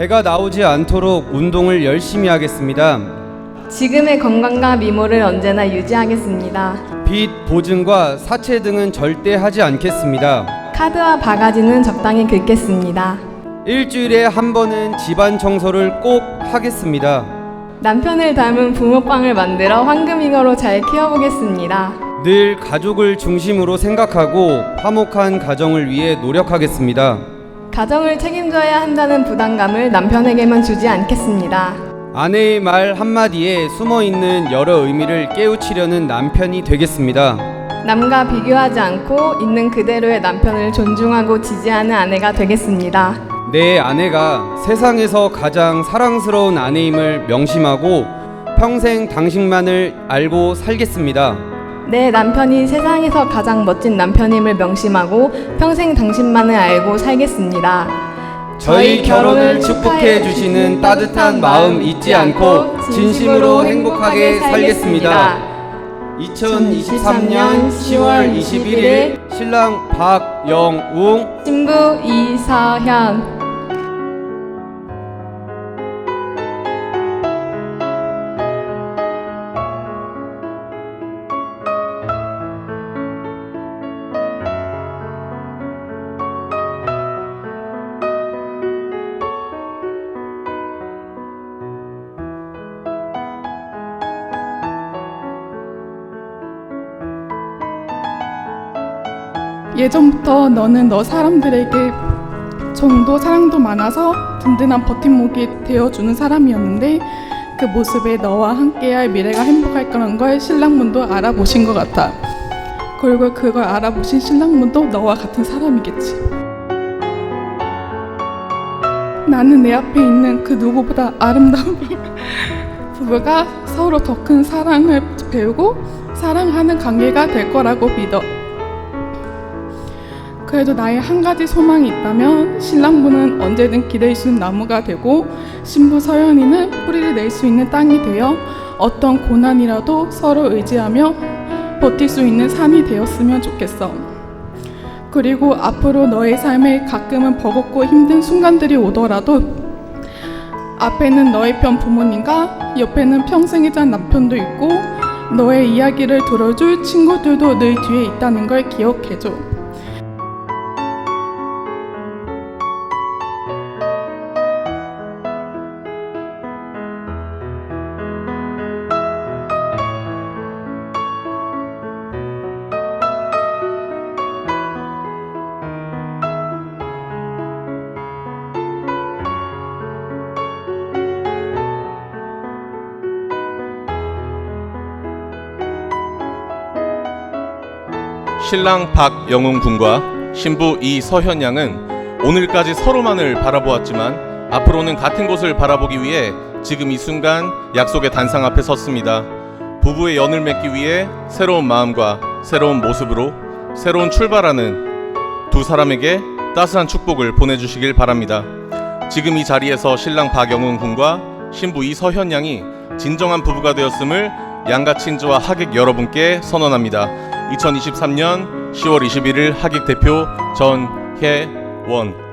배가 나오지 않도록 운동을 열심히 하겠습니다. 지금의 건강과 미모를 언제나 유지하겠습니다. 빚, 보증과 사채 등은 절대 하지 않겠습니다. 카드와 바가지는 적당히 긁겠습니다. 일주일에 한 번은 집안 청소를 꼭 하겠습니다. 남편을 닮은 부모빵을 만들어 황금잉어로 잘 키워보겠습니다. 늘 가족을 중심으로 생각하고 화목한 가정을 위해 노력하겠습니다. 가정을 책임져야 한다는 부담감을 남편에게만 주지 않겠습니다. 아내의 말 한마디에 숨어 있는 여러 의미를 깨우치려는 남편이 되겠습니다. 남과 비교하지 않고 있는 그대로의 남편을 존중하고 지지하는 아내가 되겠습니다. 내 아내가 세상에서 가장 사랑스러운 아내임을 명심하고 평생 당신만을 알고 살겠습니다. 내 남편이 세상에서 가장 멋진 남편임을 명심하고 평생 당신만을 알고 살겠습니다. 저희 결혼을 축복해 주시는 따뜻한 마음 잊지 않고 진심으로 행복하게 살겠습니다. 2023년 10월 21일 신랑 박영웅 신부 이서현 예전부터 너는 너 사람들에게 정도 사랑도 많아서 든든한 버팀목이 되어주는 사람이었는데 그 모습에 너와 함께할 미래가 행복할 거라는 걸 신랑분도 알아보신 것 같아. 그리고 그걸 알아보신 신랑분도 너와 같은 사람이겠지. 나는 내 앞에 있는 그 누구보다 아름다운 부부가 서로 더 큰 사랑을 배우고 사랑하는 관계가 될 거라고 믿어. 그래도 나의 한 가지 소망이 있다면 신랑분은 언제든 기댈 수 있는 나무가 되고 신부 서연이는 뿌리를 낼 수 있는 땅이 되어 어떤 고난이라도 서로 의지하며 버틸 수 있는 산이 되었으면 좋겠어. 그리고 앞으로 너의 삶에 가끔은 버겁고 힘든 순간들이 오더라도 앞에는 너의 편 부모님과 옆에는 평생에 잔 남편도 있고 너의 이야기를 들어줄 친구들도 늘 뒤에 있다는 걸 기억해줘. 신랑 박영웅 군과 신부 이서현 양은 오늘까지 서로만을 바라보았지만 앞으로는 같은 곳을 바라보기 위해 지금 이 순간 약속의 단상 앞에 섰습니다. 부부의 연을 맺기 위해 새로운 마음과 새로운 모습으로 새로운 출발하는 두 사람에게 따스한 축복을 보내주시길 바랍니다. 지금 이 자리에서 신랑 박영웅 군과 신부 이서현 양이 진정한 부부가 되었음을 양가 친지와 하객 여러분께 선언합니다. 2023년 10월 21일 하객 대표 전혜원